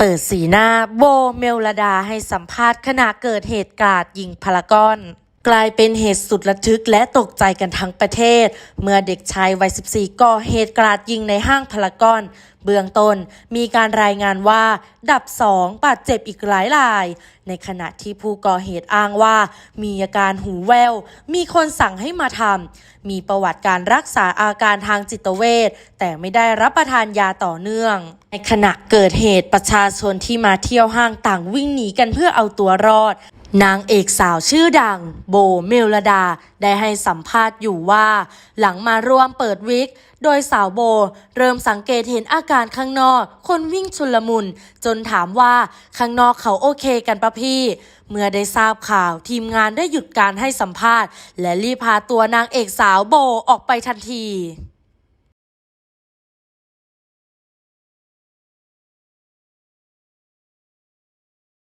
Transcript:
เปิดสีหน้าโบเมลลดาให้สัมภาษณ์ขณะเกิดเหตุการณ์ยิงพารากอน กลายเป็นเหตุสุดระทึกและตกใจกันทั้งประเทศ เมื่อเด็กชายวัย 14 ก่อเหตุกราดยิงในห้างพารากอน เบื้องต้นมีการรายงานว่า ดับสองบาดเจ็บอีกหลายราย ในขณะที่ผู้ก่อเหตุอ้างว่า มีอาการหูแวว มีคนสั่งให้มาทำมีประวัติการรักษาอาการทางจิตเวชแต่ไม่ได้รับประทานยาต่อเนื่อง ในขณะเกิดเหตุประชาชนที่มาเที่ยวห้างต่างวิ่งหนีกันเพื่อเอาตัวรอดนางเอกสาวชื่อดัง โบเมลลดาได้ให้สัมภาษณ์อยู่ว่า หลังมาร่วมเปิดวิก โดยสาวโบ เริ่มสังเกตเห็นอาการข้างนอก คนวิ่งชุลมุน จนถามว่าข้างนอกเขาโอเคกันปะพี่ เมื่อได้ทราบข่าวทีมงานได้หยุดการให้สัมภาษณ์ และรีบพาตัวนางเอกสาวโบออกไปทันที